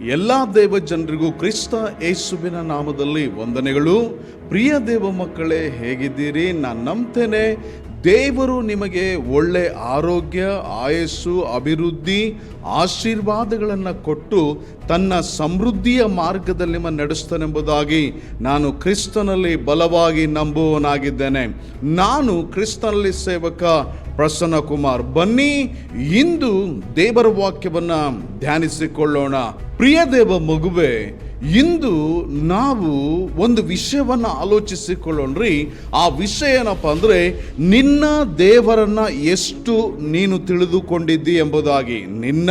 ಎಲ್ಲ ದೇವ ಜನರಿಗೂ ಕ್ರಿಸ್ತ ಯೇಸುವಿನ ನಾಮದಲ್ಲಿ ವಂದನೆಗಳು. ಪ್ರಿಯ ದೇವ ಮಕ್ಕಳೇ, ಹೇಗಿದ್ದೀರಿ? ನಾನು ನಂಬ್ತೇನೆ. ದೇವರು ನಿಮಗೆ ಒಳ್ಳೆ ಆರೋಗ್ಯ, ಆಯಸ್ಸು, ಅಭಿವೃದ್ಧಿ, ಆಶೀರ್ವಾದಗಳನ್ನು ಕೊಟ್ಟು ತನ್ನ ಸಮೃದ್ಧಿಯ ಮಾರ್ಗದಲ್ಲಿ ನಿಮ್ಮ ನಡೆಸ್ತಾನೆಂಬುದಾಗಿ ನಾನು ಕ್ರಿಸ್ತನಲ್ಲಿ ಬಲವಾಗಿ ನಂಬುವನಾಗಿದ್ದೇನೆ ನಾನು ಕ್ರಿಸ್ತನಲ್ಲಿ ಸೇವಕ ಪ್ರಸನ್ನ ಕುಮಾರ್ ಬನ್ನಿ, ಇಂದು ದೇವರ ವಾಕ್ಯವನ್ನು ಧ್ಯಾನಿಸಿಕೊಳ್ಳೋಣ. ಪ್ರಿಯ ದೇವ ಮಗುವೆ, ಇಂದು ನಾವು ಒಂದು ವಿಷಯವನ್ನು ಆಲೋಚಿಸಿಕೊಳ್ಳೋಣ್ರಿ. ಆ ವಿಷಯ ಏನಪ್ಪ ಅಂದರೆ, ನಿನ್ನ ದೇವರನ್ನು ಎಷ್ಟು ನೀನು ತಿಳಿದುಕೊಂಡಿದ್ದಿ ಎಂಬುದಾಗಿ. ನಿನ್ನ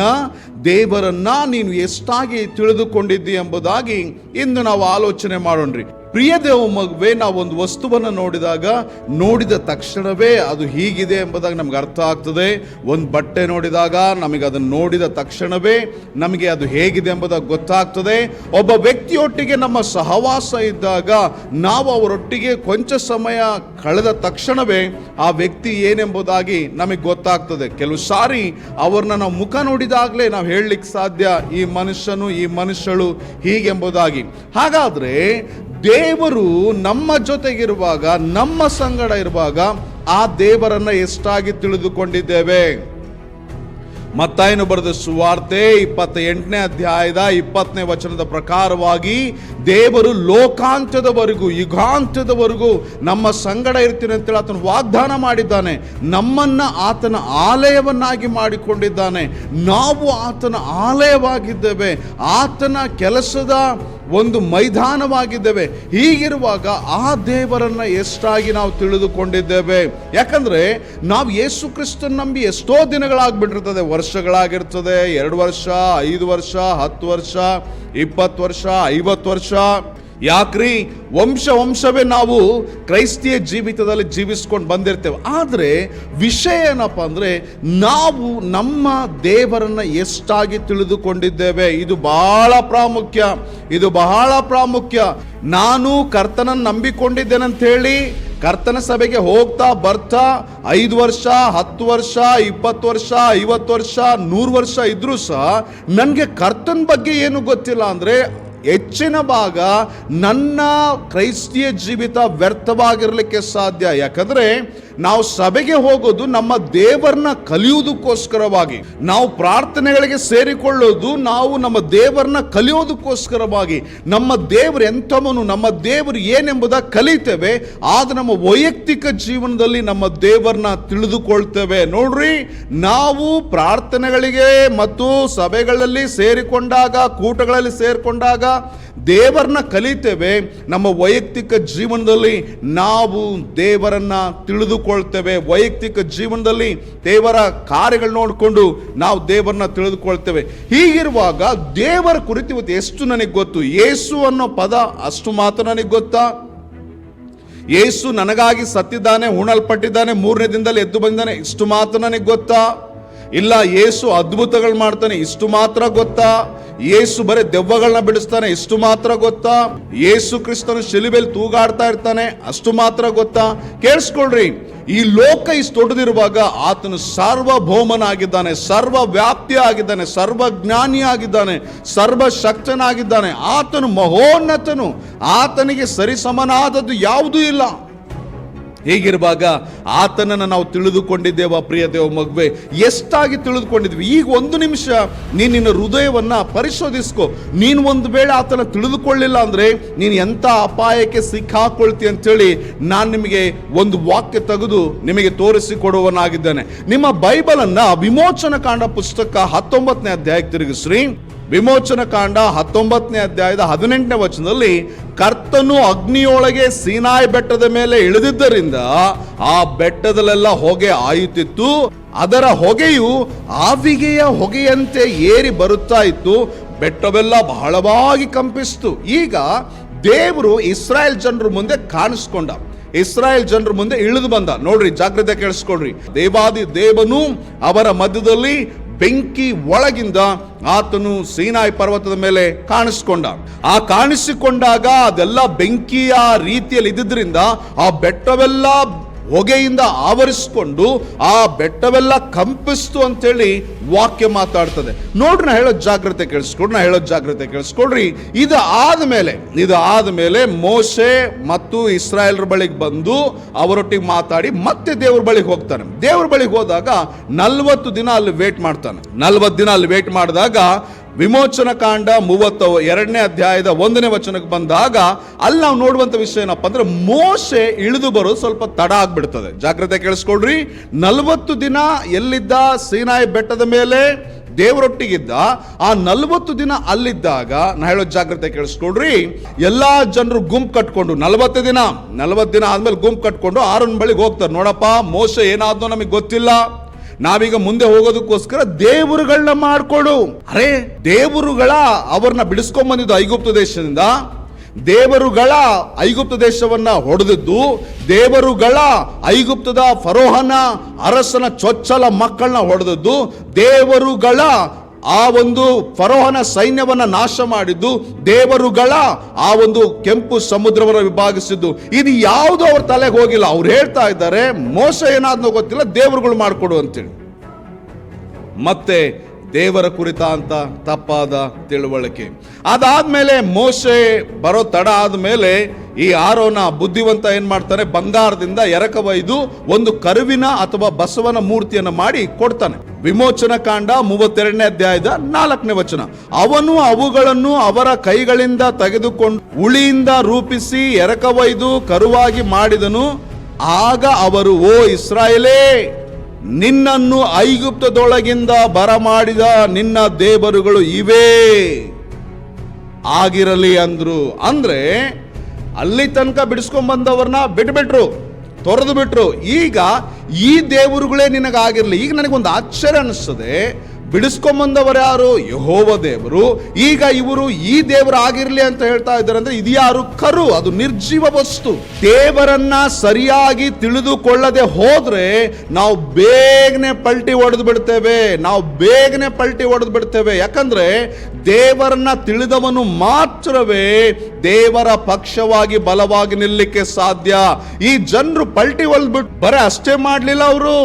ದೇವರನ್ನು ನೀನು ಎಷ್ಟಾಗಿ ತಿಳಿದುಕೊಂಡಿದ್ದಿ ಎಂಬುದಾಗಿ ಇಂದು ನಾವು ಆಲೋಚನೆ ಮಾಡೋಣ್ರಿ. ಪ್ರಿಯ ದೇವ ಮಗುವೆ ನಾವು ಒಂದು ವಸ್ತುವನ್ನು ನೋಡಿದಾಗ ನೋಡಿದ ತಕ್ಷಣವೇ ಅದು ಹೀಗಿದೆ ಎಂಬುದಾಗಿ ನಮ್ಗೆ ಅರ್ಥ ಆಗ್ತದೆ. ಒಂದು ಬಟ್ಟೆ ನೋಡಿದಾಗ ನಮಗೆ ಅದನ್ನು ನೋಡಿದ ತಕ್ಷಣವೇ ನಮಗೆ ಅದು ಹೇಗಿದೆ ಎಂಬುದಾಗಿ ಗೊತ್ತಾಗ್ತದೆ. ಒಬ್ಬ ವ್ಯಕ್ತಿಯೊಟ್ಟಿಗೆ ನಮ್ಮ ಸಹವಾಸ ಇದ್ದಾಗ ನಾವು ಅವರೊಟ್ಟಿಗೆ ಕೊಂಚ ಸಮಯ ಕಳೆದ ತಕ್ಷಣವೇ ಆ ವ್ಯಕ್ತಿ ಏನೆಂಬುದಾಗಿ ನಮಗೆ ಗೊತ್ತಾಗ್ತದೆ. ಕೆಲವು ಸಾರಿ ಅವ್ರನ್ನ ನಾವು ಮುಖ ನೋಡಿದಾಗಲೇ ನಾವು ಹೇಳಲಿಕ್ಕೆ ಸಾಧ್ಯ, ಈ ಮನುಷ್ಯನು, ಈ ಮನುಷ್ಯಳು ಹೀಗೆಂಬುದಾಗಿ. ಹಾಗಾದ್ರೆ ದೇವರು ನಮ್ಮ ಜೊತೆಗಿರುವಾಗ, ನಮ್ಮ ಸಂಗಡ ಇರುವಾಗ ಆ ದೇವರನ್ನ ಎಷ್ಟಾಗಿ ತಿಳಿದುಕೊಂಡಿದ್ದೇವೆ? ಮತ್ತಾಯನು ಬರೆದ ಸುವಾರ್ತೆ ಇಪ್ಪತ್ತ ಎಂಟನೇ ಅಧ್ಯಾಯದ ಇಪ್ಪತ್ತನೇ ವಚನದ ಪ್ರಕಾರವಾಗಿ ದೇವರು ಲೋಕಾಂತ್ಯದವರೆಗೂ, ಯುಗಾಂತ್ಯದವರೆಗೂ ನಮ್ಮ ಸಂಗಡ ಇರ್ತೀನಿ ಅಂತೇಳಿ ಆತನು ವಾಗ್ದಾನ ಮಾಡಿದ್ದಾನೆ. ನಮ್ಮನ್ನ ಆತನ ಆಲಯವನ್ನಾಗಿ ಮಾಡಿಕೊಂಡಿದ್ದಾನೆ. ನಾವು ಆತನ ಆಲಯವಾಗಿದ್ದೇವೆ. ಆತನ ಕೆಲಸದ ಒಂದು ಮೈದಾನವಾಗಿದ್ದೇವೆ. ಹೀಗಿರುವಾಗ ಆ ದೇವರನ್ನ ಎಷ್ಟಾಗಿ ನಾವು ತಿಳಿದುಕೊಂಡಿದ್ದೇವೆ? ಯಾಕಂದ್ರೆ ನಾವು ಯೇಸು ಕ್ರಿಸ್ತನ್ ನಂಬಿ ಎಷ್ಟೋ ದಿನಗಳಾಗ್ಬಿಟ್ಟಿರ್ತದೆ. ವರ್ಷಗಳಾಗಿರ್ತದೆ. ಎರಡು ವರ್ಷ, ಐದು ವರ್ಷ, ಹತ್ತು ವರ್ಷ, ಇಪ್ಪತ್ತು ವರ್ಷ, ಐವತ್ತು ವರ್ಷ. ಯಾಕ್ರಿ? ವಂಶ ವಂಶವೇ ನಾವು ಕ್ರೈಸ್ತಿಯ ಜೀವಿತದಲ್ಲಿ ಜೀವಿಸ್ಕೊಂಡು ಬಂದಿರ್ತೇವೆ. ಆದರೆ ವಿಷಯ ಏನಪ್ಪ ಅಂದರೆ ನಾವು ನಮ್ಮ ದೇವರನ್ನು ಎಷ್ಟಾಗಿ ತಿಳಿದುಕೊಂಡಿದ್ದೇವೆ? ಇದು ಬಹಳ ಪ್ರಾಮುಖ್ಯ. ಇದು ಬಹಳ ಪ್ರಾಮುಖ್ಯ. ನಾನು ಕರ್ತನನ್ನು ನಂಬಿಕೊಂಡಿದ್ದೇನಂತ ಹೇಳಿ ಕರ್ತನ ಸಭೆಗೆ ಹೋಗ್ತಾ ಬರ್ತಾ ಐದು ವರ್ಷ, ಹತ್ತು ವರ್ಷ, ಇಪ್ಪತ್ತು ವರ್ಷ, ಐವತ್ತು ವರ್ಷ, ನೂರು ವರ್ಷ ಇದ್ರೂ ಸಹ ನನಗೆ ಕರ್ತನ ಬಗ್ಗೆ ಏನು ಗೊತ್ತಿಲ್ಲ ಅಂದರೆ ಹೆಚ್ಚಿನ ಭಾಗ ನನ್ನ ಕ್ರೈಸ್ತಿಯ ಜೀವಿತ ವ್ಯರ್ಥವಾಗಿರಲಿಕ್ಕೆ ಸಾಧ್ಯ. ಯಾಕಂದ್ರೆ ನಾವು ಸಭೆಗೆ ಹೋಗೋದು ನಮ್ಮ ದೇವರನ್ನ ಕಲಿಯುವುದಕ್ಕೋಸ್ಕರವಾಗಿ, ನಾವು ಪ್ರಾರ್ಥನೆಗಳಿಗೆ ಸೇರಿಕೊಳ್ಳೋದು ನಾವು ನಮ್ಮ ದೇವರನ್ನ ಕಲಿಯೋದಕ್ಕೋಸ್ಕರವಾಗಿ. ನಮ್ಮ ದೇವರು ಎಂಥವನು, ನಮ್ಮ ದೇವರು ಏನೆಂಬುದ ಕಲಿತೇವೆ ಆದ್ರೆ ನಮ್ಮ ವೈಯಕ್ತಿಕ ಜೀವನದಲ್ಲಿ ನಮ್ಮ ದೇವರನ್ನ ತಿಳಿದುಕೊಳ್ತೇವೆ. ನೋಡ್ರಿ, ನಾವು ಪ್ರಾರ್ಥನೆಗಳಿಗೆ ಮತ್ತು ಸಭೆಗಳಲ್ಲಿ ಸೇರಿಕೊಂಡಾಗ, ಕೂಟಗಳಲ್ಲಿ ಸೇರಿಕೊಂಡಾಗ ದೇವರನ್ನ ಕಲಿತೇವೆ. ನಮ್ಮ ವೈಯಕ್ತಿಕ ಜೀವನದಲ್ಲಿ ನಾವು ದೇವರನ್ನ ತಿಳಿದುಕೊಳ್ತೇವೆ ವೈಯಕ್ತಿಕ ಜೀವನದಲ್ಲಿ ದೇವರ ಕಾರ್ಯಗಳು ನೋಡಿಕೊಂಡು ನಾವು ದೇವರನ್ನ ತಿಳಿದುಕೊಳ್ತೇವೆ ಹೀಗಿರುವಾಗ ದೇವರ ಕುರಿತು ಇವತ್ತು ಎಷ್ಟು ನನಗೆ ಗೊತ್ತು? ಯೇಸು ಅನ್ನೋ ಪದ ಅಷ್ಟು ಮಾತ್ರ ನನಗೆ ಗೊತ್ತಾ? ಯೇಸು ನನಗಾಗಿ ಸತ್ತಿದ್ದಾನೆ ಉಣಲ್ಪಟ್ಟಿದ್ದಾನೆ ಮೂರನೇ ದಿನದಲ್ಲಿ ಎದ್ದು ಬಂದಿದ್ದಾನೆ, ಇಷ್ಟು ಮಾತ್ರ ನನಗೆ ಗೊತ್ತಾ? ಇಲ್ಲ, ಏಸು ಅದ್ಭುತಗಳು ಮಾಡ್ತಾನೆ, ಇಷ್ಟು ಮಾತ್ರ ಗೊತ್ತಾ? ಯೇಸು ಬರೀ ದೆವ್ವಗಳನ್ನ ಬಿಡಿಸ್ತಾನೆ, ಇಷ್ಟು ಮಾತ್ರ ಗೊತ್ತಾ? ಯೇಸು ಕ್ರಿಸ್ತನು ಶಿಲುಬೆಲ್ ತೂಗಾಡ್ತಾ ಇರ್ತಾನೆ, ಅಷ್ಟು ಮಾತ್ರ ಗೊತ್ತಾ? ಕೇಳಿಸ್ಕೊಳ್ರಿ, ಈ ಲೋಕ ಇಷ್ಟು ದೊಡ್ಡದಿರುವಾಗ ಆತನು ಸಾರ್ವಭೌಮನಾಗಿದ್ದಾನೆ ಸರ್ವ ವ್ಯಾಪ್ತಿ ಆಗಿದ್ದಾನೆ ಸರ್ವಜ್ಞಾನಿ ಆಗಿದ್ದಾನೆ ಸರ್ವಶಕ್ತನಾಗಿದ್ದಾನೆ, ಆತನು ಮಹೋನ್ನತನು, ಆತನಿಗೆ ಸರಿಸಮನಾದದ್ದು ಯಾವುದೂ ಇಲ್ಲ. ಹೀಗಿರುವಾಗ ಆತನನ್ನು ನಾವು ತಿಳಿದುಕೊಂಡಿದ್ದೇವ ಪ್ರಿಯ ದೇವ ಮಗುವೆ? ಎಷ್ಟಾಗಿ ತಿಳಿದುಕೊಂಡಿದ್ವಿ? ಈಗ ಒಂದು ನಿಮಿಷ ನೀನು ನಿನ್ನ ಹೃದಯವನ್ನು ಪರಿಶೋಧಿಸ್ಕೊ. ನೀನು ಒಂದು ವೇಳೆ ಆತನ ತಿಳಿದುಕೊಳ್ಳಿಲ್ಲ ಅಂದರೆ ನೀನು ಎಂಥ ಅಪಾಯಕ್ಕೆ ಸಿಕ್ಕಾಕೊಳ್ತಿ ಅಂತೇಳಿ ನಾನು ನಿಮಗೆ ಒಂದು ವಾಕ್ಯ ತೆಗೆದು ನಿಮಗೆ ತೋರಿಸಿಕೊಡುವನಾಗಿದ್ದೇನೆ ನಿಮ್ಮ ಬೈಬಲನ್ನು ವಿಮೋಚನ ಕಾಂಡ ಪುಸ್ತಕ ಹತ್ತೊಂಬತ್ತನೇ ಅಧ್ಯಾಯಕ್ಕೆ ತಿರುಗಿಸ್ರಿ. ವಿಮೋಚನ ಕಾಂಡ ಹತ್ತೊಂಬತ್ತನೇ ಅಧ್ಯಾಯದ ಹದಿನೆಂಟನೇ ವಚನದಲ್ಲಿ ಕರ್ತನು ಅಗ್ನಿಯೊಳಗೆ ಸೀನಾಯಿ ಬೆಟ್ಟದ ಮೇಲೆ ಇಳಿದಿದ್ದರಿಂದ ಆ ಬೆಟ್ಟದಲ್ಲೆಲ್ಲ ಹೊಗೆ ಆಯುತ್ತಿತ್ತು. ಅದರ ಹೊಗೆಯು ಆವಿಗೆಯ ಹೊಗೆಯಂತೆ ಏರಿ ಬರುತ್ತಾ ಇತ್ತು. ಬೆಟ್ಟವೆಲ್ಲ ಬಹಳವಾಗಿ ಕಂಪಿಸ್ತು. ಈಗ ದೇವರು ಇಸ್ರಾಯೇಲ್ ಜನರ ಮುಂದೆ ಕಾಣಿಸ್ಕೊಂಡ. ಇಸ್ರಾಯೇಲ್ ಜನರ ಮುಂದೆ ಇಳಿದು ಬಂದ. ನೋಡ್ರಿ, ಜಾಗ್ರತೆ ಕೇಳಿಸ್ಕೊಡ್ರಿ ದೇವಾದಿ ದೇವನು ಅವರ ಮಧ್ಯದಲ್ಲಿ ಬೆಂಕಿ ಒಳಗಿಂದ ಆತನು ಸೀನಾಯಿ ಪರ್ವತದ ಮೇಲೆ ಕಾಣಿಸ್ಕೊಂಡ. ಆ ಕಾಣಿಸಿಕೊಂಡಾಗ ಅದೆಲ್ಲ ಬೆಂಕಿಯ ರೀತಿಯಲ್ಲಿ ಇದ್ದಿದ್ರಿಂದ ಆ ಬೆಟ್ಟವೆಲ್ಲ ಹೊಗೆಯಿಂದ ಆವರಿಸಿಕೊಂಡು ಆ ಬೆಟ್ಟವೆಲ್ಲ ಕಂಪಿಸ್ತು ಅಂತೇಳಿ ವಾಕ್ಯ ಮಾತಾಡ್ತದೆ. ನೋಡ್ರಿ, ನಾ ಹೇಳೋದು ಜಾಗ್ರತೆ ಕೇಳಿಸ್ಕೊಡ್ರಿ, ನಾ ಹೇಳೋದ್ ಜಾಗ್ರತೆ ಕೇಳಿಸ್ಕೊಡ್ರಿ. ಇದು ಆದಮೇಲೆ ಇದು ಆದಮೇಲೆ ಮೋಸೆ ಮತ್ತು ಇಸ್ರಾಯೇಲ್ರ ಬಳಿಗೆ ಬಂದು ಅವರೊಟ್ಟಿಗೆ ಮಾತಾಡಿ ಮತ್ತೆ ದೇವ್ರ ಬಳಿಗೆ ಹೋಗ್ತಾನೆ. ದೇವ್ರ ಬಳಿಗೆ ಹೋದಾಗ ನಲ್ವತ್ತು ದಿನ ಅಲ್ಲಿ ವೇಟ್ ಮಾಡ್ತಾನೆ. ನಲ್ವತ್ತು ದಿನ ಅಲ್ಲಿ ವೇಟ್ ಮಾಡಿದಾಗ ವಿಮೋಚನ ಕಾಂಡ ಮೂವತ್ತ ಎರಡನೇ ಅಧ್ಯಾಯದ ಒಂದನೇ ವಚನಕ್ಕೆ ಬಂದಾಗ ಅಲ್ಲಿ ನಾವು ನೋಡುವಂತ ವಿಷಯ ಏನಪ್ಪ ಅಂದ್ರೆ ಮೋಸೆ ಇಳಿದು ಬರೋದು ಸ್ವಲ್ಪ ತಡ ಆಗ್ಬಿಡ್ತದೆ. ಜಾಗ್ರತೆ ಕೇಳಿಸ್ಕೊಳ್ರಿ. ನಲವತ್ತು ದಿನ ಎಲ್ಲಿದ್ದ? ಸೀನಾಯಿ ಬೆಟ್ಟದ ಮೇಲೆ ದೇವರೊಟ್ಟಿಗಿದ್ದ. ಆ ನಲವತ್ತು ದಿನ ಅಲ್ಲಿದ್ದಾಗ ನಾ ಹೇಳೋ ಜಾಗ್ರತೆ ಕೇಳಿಸ್ಕೊಡ್ರಿ ಎಲ್ಲಾ ಜನರು ಗುಂಪು ಕಟ್ಕೊಂಡು ನಲವತ್ತು ದಿನ ನಲವತ್ತು ದಿನ ಆದ್ಮೇಲೆ ಗುಂಪು ಕಟ್ಕೊಂಡು ಆರನ್ ಬಳಿಗೆ ಹೋಗ್ತಾರೆ. ನೋಡಪ್ಪ ಮೋಸ ಏನಾದ್ನೋ ನಮಗೆ ಗೊತ್ತಿಲ್ಲ. ನಾವೀಗ ಮುಂದೆ ಹೋಗೋದಕ್ಕೋಸ್ಕರ ದೇವರುಗಳನ್ನ ಮಾಡ್ಕೊಡು. ಅರೆ, ದೇವರುಗಳ ಅವ್ರನ್ನ ಬಿಡಿಸ್ಕೊಂಡ್ ಬಂದಿದ್ದು ಐಗುಪ್ತ ದೇಶದಿಂದ. ದೇವರುಗಳ ಐಗುಪ್ತ ದೇಶವನ್ನ ಹೊಡೆದಿದ್ದು, ದೇವರುಗಳ ಐಗುಪ್ತದ ಫರೋಹನ ಅರಸನ ಚೊಚ್ಚಲ ಮಕ್ಕಳನ್ನ ಹೊಡೆದದ್ದು, ದೇವರುಗಳ ಆ ಒಂದು ಫರೋಹನ ಸೈನ್ಯವನ್ನ ನಾಶ ಮಾಡಿದ್ದು ದೇವರುಗಳ ಆ ಒಂದು ಕೆಂಪು ಸಮುದ್ರವನ್ನು ವಿಭಾಗಿಸಿದ್ದು. ಇದು ಯಾವುದು ಅವ್ರ ತಲೆಗೆ ಹೋಗಿಲ್ಲ. ಅವ್ರು ಹೇಳ್ತಾ ಇದ್ದಾರೆ, ಮೋಸ ಏನಾದ್ನೋ ಗೊತ್ತಿಲ್ಲ, ದೇವರುಗಳು ಮಾಡಿಕೊಡು ಅಂತೇಳಿ. ಮತ್ತೆ ದೇವರ ಕುರಿತ ಅಂತ ತಪ್ಪಾದ ತಿಳುವಳಿಕೆ. ಅದಾದ್ಮೇಲೆ ಮೋಸೆ ಬರೋ ತಡ ಆದ್ಮೇಲೆ ಈ ಆರೋನ ಬುದ್ಧಿವಂತ ಏನು ಮಾಡ್ತಾನೆ? ಬಂಗಾರದಿಂದ ಎರಕ ಒಯ್ದು ಒಂದು ಕರುವಿನ ಅಥವಾ ಬಸವನ ಮೂರ್ತಿಯನ್ನು ಮಾಡಿ ಕೊಡ್ತಾನೆ. ವಿಮೋಚನ ಕಾಂಡ ಮೂವತ್ತೆರಡನೇ ಅಧ್ಯಾಯದ ನಾಲ್ಕನೇ ವಚನ. ಅವನು ಅವುಗಳನ್ನು ಅವರ ಕೈಗಳಿಂದ ತೆಗೆದುಕೊಂಡು ಉಳಿಯಿಂದ ರೂಪಿಸಿ ಎರಕ ಕರುವಾಗಿ ಮಾಡಿದನು. ಆಗ ಅವರು, ಓ ಇಸ್ರಾಯೇಲೇ, ನಿನ್ನನ್ನು ಐಗುಪ್ತದೊಳಗಿಂದ ಬರಮಾಡಿದ ನಿನ್ನ ದೇವರುಗಳು ಇವೇ. ಆಗಿರಲಿ ಅಂದ್ರು. ಅಂದ್ರೆ ಅಲ್ಲಿ ತನಕ ಬಿಡಿಸ್ಕೊಂಬಂದವ್ರನ್ನ ಬಿಟ್ಬಿಟ್ರು, ತೊರೆದು ಬಿಟ್ರು. ಈಗ ಈ ದೇವರುಗಳೇ ನಿನಗಾಗಿರಲಿ. ಈಗ ನನಗೊಂದು ಆಶ್ಚರ್ಯ ಅನಿಸ್ತದೆ ಬಿಡಿಸ್ಕೊಂಬಂದವರು ಯಾರು? ಯಹೋವ ದೇವರು. ಈಗ ಇವರು ಈ ದೇವರು ಆಗಿರಲಿ ಅಂತ ಹೇಳ್ತಾ ಇದ್ದಾರೆ ಅಂದ್ರೆ ಇದು ಯಾರು? ಕರು. ಅದು ನಿರ್ಜೀವ ವಸ್ತು. ದೇವರನ್ನ ಸರಿಯಾಗಿ ತಿಳಿದುಕೊಳ್ಳದೆ ಹೋದ್ರೆ ನಾವು ಬೇಗನೆ ಪಲ್ಟಿ ಹೊಡೆದು ಬಿಡ್ತೇವೆ. ನಾವು ಬೇಗನೆ ಪಲ್ಟಿ ಹೊಡೆದು ಬಿಡ್ತೇವೆ. ಯಾಕಂದ್ರೆ ದೇವರನ್ನ ತಿಳಿದವನು ಮಾತ್ರವೇ ದೇವರ ಪಕ್ಷವಾಗಿ ಬಲವಾಗಿ ನಿಲ್ಲಕ್ಕೆ ಸಾಧ್ಯ. ಈ ಜನರು ಪಲ್ಟಿ ಹೊಲ್ಬಿಟ್ಟು ಬರ ಅಷ್ಟೇ ಮಾಡಲಿಲ್ಲ ಅವರು.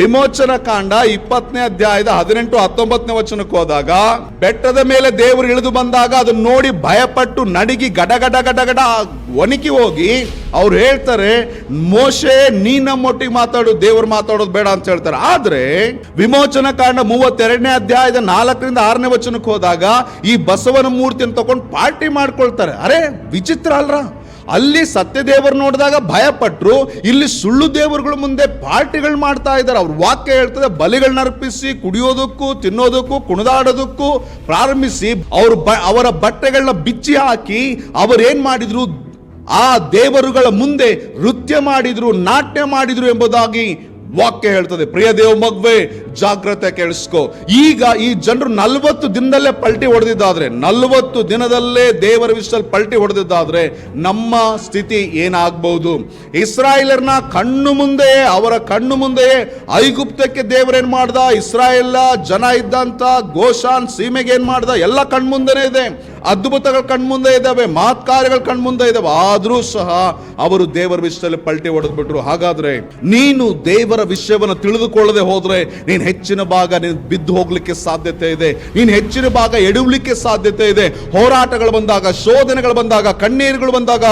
ವಿಮೋಚನ ಕಾಂಡ ಇಪ್ಪತ್ತನೇ ಅಧ್ಯಾಯದ ಹದಿನೆಂಟು, ಹತ್ತೊಂಬತ್ತನೇ ವಚನಕ್ಕೆ ಹೋದಾಗ, ಬೆಟ್ಟದ ಮೇಲೆ ದೇವರು ಇಳಿದು ಬಂದಾಗ ಅದನ್ನ ನೋಡಿ ಭಯಪಟ್ಟು ನಡಿಗಿ ಗಡಗಡ ಗಡಗಡ ಗಡ ಗಡ ಒಣಕಿ ಹೋಗಿ ಅವ್ರು ಹೇಳ್ತಾರೆ, ಮೋಶೆ, ನೀ ನಮ್ಮೊಟ್ಟಿಗೆ ಮಾತಾಡು, ದೇವ್ರು ಮಾತಾಡೋದು ಬೇಡ ಅಂತ ಹೇಳ್ತಾರೆ. ಆದ್ರೆ, ವಿಮೋಚನ ಕಾಂಡ ಮೂವತ್ತೆರಡನೇ ಅಧ್ಯಾಯದ ನಾಲ್ಕರಿಂದ ಆರನೇ ವಚನಕ್ಕೆ ಹೋದಾಗ ಈ ಬಸವನ ಮೂರ್ತಿಯನ್ನು ತಗೊಂಡು ಪಾರ್ಟಿ ಮಾಡ್ಕೊಳ್ತಾರೆ. ಅರೆ, ವಿಚಿತ್ರ ಅಲ್ರ. ಅಲ್ಲಿ ಸತ್ಯದೇವರು ನೋಡಿದಾಗ ಭಯಪಟ್ರು, ಇಲ್ಲಿ ಸುಳ್ಳು ದೇವರುಗಳ ಮುಂದೆ ಪಾರ್ಟಿಗಳು ಮಾಡ್ತಾ ಇದ್ದಾರೆ. ಅವ್ರ ವಾಕ್ಯ ಹೇಳ್ತದೆ ಬಲಿಗಳನ್ನ ಅರ್ಪಿಸಿ, ಕುಡಿಯೋದಕ್ಕೂ, ತಿನ್ನೋದಕ್ಕೂ, ಕುಣಿದಾಡೋದಕ್ಕೂ ಪ್ರಾರಂಭಿಸಿ, ಅವ್ರ ಅವರ ಬಟ್ಟೆಗಳನ್ನ ಬಿಚ್ಚಿ ಹಾಕಿ ಅವರೇನ್ ಮಾಡಿದ್ರು? ಆ ದೇವರುಗಳ ಮುಂದೆ ನೃತ್ಯ ಮಾಡಿದ್ರು, ನಾಟ್ಯ ಮಾಡಿದ್ರು ಎಂಬುದಾಗಿ ವಾಕ್ಯ ಹೇಳ್ತದೆ. ಪ್ರಿಯ ದೇವ ಮಗ್ವೆ, ಜಾಗ್ರತೆ ಕೇಳಿಸ್ಕೋ. ಈಗ ಈ ಜನರು ನಲ್ವತ್ತು ದಿನದಲ್ಲೇ ಪಲ್ಟಿ ಹೊಡೆದಿದ್ದಾದ್ರೆ, ನಲವತ್ತು ದಿನದಲ್ಲೇ ದೇವರ ವಿಷಯದಲ್ಲಿ ಪಲ್ಟಿ ಹೊಡೆದಿದ್ದಾದ್ರೆ ನಮ್ಮ ಸ್ಥಿತಿ ಏನಾಗಬಹುದು ಇಸ್ರಾಯೇಲರ್ನ ಕಣ್ಣು ಮುಂದೆ ಅವರ ಕಣ್ಣು ಮುಂದೆ ಐಗುಪ್ತಕ್ಕೆ ದೇವರೇನ್ ಮಾಡ್ದ? ಇಸ್ರಾಯೇಲ್ ಜನ ಇದ್ದಂತ ಗೋಶಾನ್ ಸೀಮೆಗೆ ಏನ್ ಮಾಡ್ದ? ಎಲ್ಲ ಕಣ್ಮುಂದೆನೇ ಇದೆ. ಅದ್ಭುತಗಳು ಕಣ್ಮುಂದೆ ಇದ್ದಾವೆ, ಮಾತ್ಕಾರ್ಯಗಳು ಕಣ್ಮುಂದೆ ಇದ್ದಾವೆ. ಆದರೂ ಸಹ ಅವರು ದೇವರ ವಿಷಯದಲ್ಲಿ ಪಲ್ಟಿ ಹೊಡೆದ್ಬಿಟ್ರು. ಹಾಗಾದ್ರೆ ನೀನು ದೇವರ ವಿಷಯವನ್ನು ತಿಳಿದುಕೊಳ್ಳದೆ ಹೋದ್ರೆ ನೀನು ಹೆಚ್ಚಿನ ಭಾಗ ನೀನು ಬಿದ್ದು ಹೋಗ್ಲಿಕ್ಕೆ ಸಾಧ್ಯತೆ ಇದೆ. ನೀನು ಹೆಚ್ಚಿನ ಭಾಗ ಎಡುವಲಿಕ್ಕೆ ಸಾಧ್ಯತೆ ಇದೆ. ಹೋರಾಟಗಳು ಬಂದಾಗ, ಶೋಧನೆಗಳು ಬಂದಾಗ, ಕಣ್ಣೀರುಗಳು ಬಂದಾಗ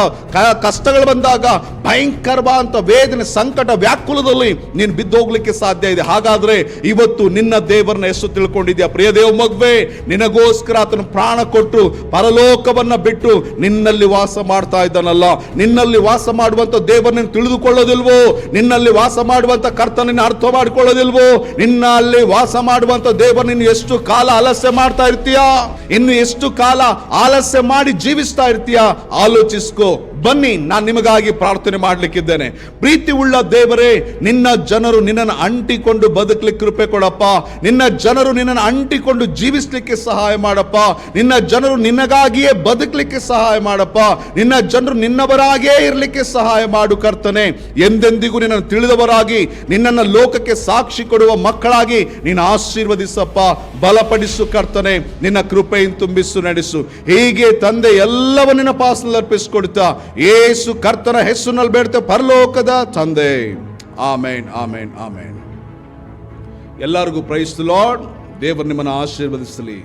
ಕಷ್ಟಗಳು ಬಂದಾಗ ಭಯಂಕರವಾದಂತ ವೇದನೆ ಸಂಕಟ ವ್ಯಾಕುಲದಲ್ಲಿ ನೀನು ಬಿದ್ದೋಗ್ಲಿಕ್ಕೆ ಸಾಧ್ಯ ಇದೆ. ಹಾಗಾದ್ರೆ ಇವತ್ತು ನಿನ್ನ ದೇವರನ್ನ ಎಷ್ಟು ತಿಳ್ಕೊಂಡಿದ್ಯಾ? ಪ್ರಿಯ ದೇವ ಮಗ್ವೆ, ನಿನಗೋಸ್ಕರ ಆತನ ಪ್ರಾಣ ಕೊಟ್ಟು ಪರಲೋಕವನ್ನ ಬಿಟ್ಟು ನಿನ್ನಲ್ಲಿ ವಾಸ ಮಾಡ್ತಾ ಇದ್ದಾನಲ್ಲ. ನಿನ್ನಲ್ಲಿ ವಾಸ ಮಾಡುವಂತ ದೇವರನ್ನ ತಿಳಿದುಕೊಳ್ಳೋದಿಲ್ವೋ? ನಿನ್ನಲ್ಲಿ ವಾಸ ಮಾಡುವಂತ ಕರ್ತನನ್ನ ಅರ್ಥ ಮಾಡಿಕೊಳ್ಳೋದಿಲ್ವೋ? ನಿನ್ನಲ್ಲಿ ವಾಸ ಮಾಡುವಂತ ದೇವರ ನೀನು ಎಷ್ಟು ಕಾಲ ಆಲಸ್ಯ ಮಾಡ್ತಾ ಇರ್ತೀಯಾ? ಇನ್ನು ಎಷ್ಟು ಕಾಲ ಆಲಸ್ಯ ಮಾಡಿ ಜೀವಿಸ್ತಾ ಇರ್ತೀಯಾ? ಆಲೋಚಿಸ್ಕೋ. ಬನ್ನಿ, ನಾನು ನಿಮಗಾಗಿ ಪ್ರಾರ್ಥನೆ ಮಾಡಲಿಕ್ಕಿದ್ದೇನೆ. ಪ್ರೀತಿ ಉಳ್ಳ ದೇವರೇ, ನಿನ್ನ ಜನರು ನಿನ್ನನ್ನು ಅಂಟಿಕೊಂಡು ಬದುಕಲಿಕ್ಕೆ ಕೃಪೆ ಕೊಡಪ್ಪ. ನಿನ್ನ ಜನರು ನಿನ್ನನ್ನು ಅಂಟಿಕೊಂಡು ಜೀವಿಸಲಿಕ್ಕೆ ಸಹಾಯ ಮಾಡಪ್ಪ. ನಿನ್ನ ಜನರು ನಿನಗಾಗಿಯೇ ಬದುಕಲಿಕ್ಕೆ ಸಹಾಯ ಮಾಡಪ್ಪ. ನಿನ್ನ ಜನರು ನಿನ್ನವರಾಗಿಯೇ ಇರಲಿಕ್ಕೆ ಸಹಾಯ ಮಾಡು ಕರ್ತನೆ. ಎಂದೆಂದಿಗೂ ನಿನ್ನನ್ನು ತಿಳಿದವರಾಗಿ, ನಿನ್ನನ್ನು ಲೋಕಕ್ಕೆ ಸಾಕ್ಷಿ ಕೊಡುವ ಮಕ್ಕಳಾಗಿ ನೀನು ಆಶೀರ್ವದಿಸಪ್ಪ. ಬಲಪಡಿಸು ಕರ್ತನೆ, ನಿನ್ನ ಕೃಪೆಯನ್ನು ತುಂಬಿಸು, ನಡೆಸು. ಹೀಗೆ ತಂದೆ ಎಲ್ಲವನ್ನ ಪಾಸಲ್ಲಿ ಅರ್ಪಿಸಿಕೊಡ್ತಾ ಏಸು ಕರ್ತನ ಹೆಸರಿನಲ್ಲಿ ಬೇಡ್ತೇವೆ ಪರಲೋಕದ ತಂದೆ ಆಮೇನ್ ಆಮೇನ್ ಆಮೇನ್ ಎಲ್ಲರಿಗೂ ಪ್ರೈಸ್ ಲಾರ್ಡ್ ದೇವರು ನಿಮ್ಮನ್ನು ಆಶೀರ್ವದಿಸಲಿ